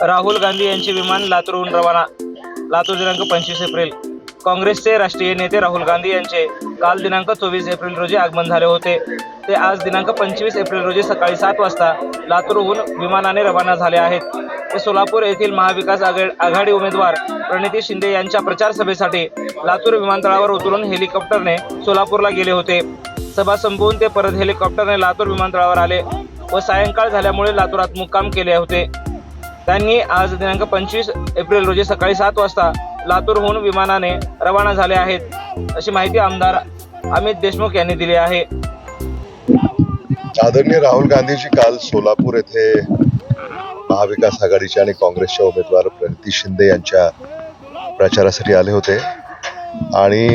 राहुल गांधी यांचे विमान लातूरहून रवाना लातूर दिनांक पंचवीस एप्रिल. काँग्रेसचे राष्ट्रीय नेते राहुल गांधी यांचे काल दिनांक चोवीस एप्रिल रोजी आगमन झाले होते. ते आज दिनांक पंचवीस एप्रिल रोजी सकाळी सात वाजता लातूरहून विमानाने रवाना झाले आहेत. ते सोलापूर येथील महाविकास आघाडी उमेदवार प्रणिती शिंदे यांच्या प्रचार सभेसाठी लातूर विमानतळावर उतरून हेलिकॉप्टरने सोलापूरला गेले होते. सभा संपवून ते परत हेलिकॉप्टरने लातूर विमानतळावर आले व सायंकाळ झाल्यामुळे लातूरात मुक्काम केले होते. त्यांनी आज दिनांक पंचवीस एप्रिल रोजी सकाळी सात वाजता लातूरहून विमानाने रवाना झाले आहेत. अशी माहिती आमदार अमित देशमुख यांनी दिली आहे. आदरणीय राहुल गांधीजी काल सोलापूर येथे महाविकास आघाडीच्या आणि काँग्रेसच्या उमेदवार प्रणिती शिंदे यांच्या प्रचारासाठी आले होते. आणि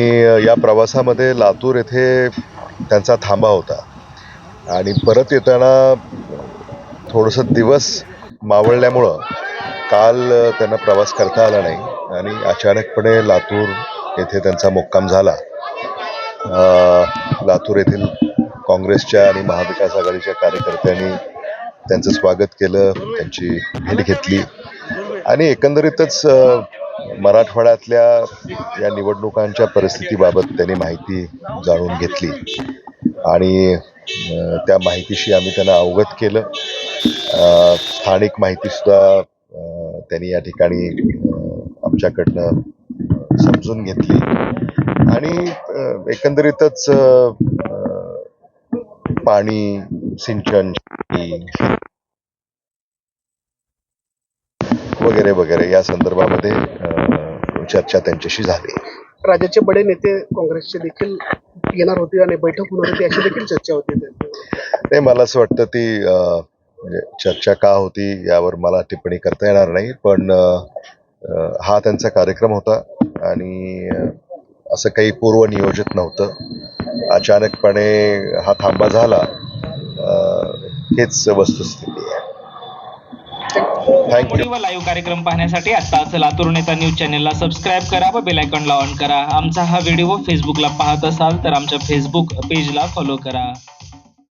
या प्रवासामध्ये लातूर येथे त्यांचा थांबा होता. आणि परत येताना थोडंसं दिवस मावळल्यामुळं काल त्यांना प्रवास करता आला नाही आणि अचानकपणे लातूर येथे त्यांचा मुक्काम झाला. लातूर येथील काँग्रेसच्या आणि महाविकास आघाडीच्या कार्यकर्त्यांनी त्यांचं स्वागत केलं त्यांची भेट घेतली आणि एकंदरीतच मराठवाड्यातल्या या निवडणुकांच्या परिस्थितीबाबत त्यांनी माहिती जाणून घेतली आणि त्या माहितीशी आम्ही त्यांना अवगत केलं. स्थानिक माहितीसुद्धा त्यांनी या ठिकाणी आमच्याकडनं समजून घेतली. आणि एकंदरीतच पाणी सिंचन वगैरे वगैरे या संदर्भामध्ये चर्चा त्यांच्याशी झाली. राज्याचे बडे नेते काँग्रेसचे देखील येणार होते आणि बैठक होणार होती अशी देखील चर्चा होती. नाही मला असं वाटतं ती म्हणजे चर्चा का होती यावर मला टिप्पणी करता येणार नाही पण हा त्यांचा कार्यक्रम होता आणि असं काही पूर्वनियोजित नव्हतं. अचानकपणे हा थांबा झाला हेच वस्तुस्थिती आहे. थँक्यू व लाईव्ह कार्यक्रम पाहण्यासाठी आत्ताच लातूर नेता न्यूज चॅनलला सबस्क्राईब करा व बेल आयकॉनला ऑन करा. आमचा हा व्हिडिओ फेसबुकला पाहत असाल तर आमच्या फेसबुक पेजला फॉलो करा.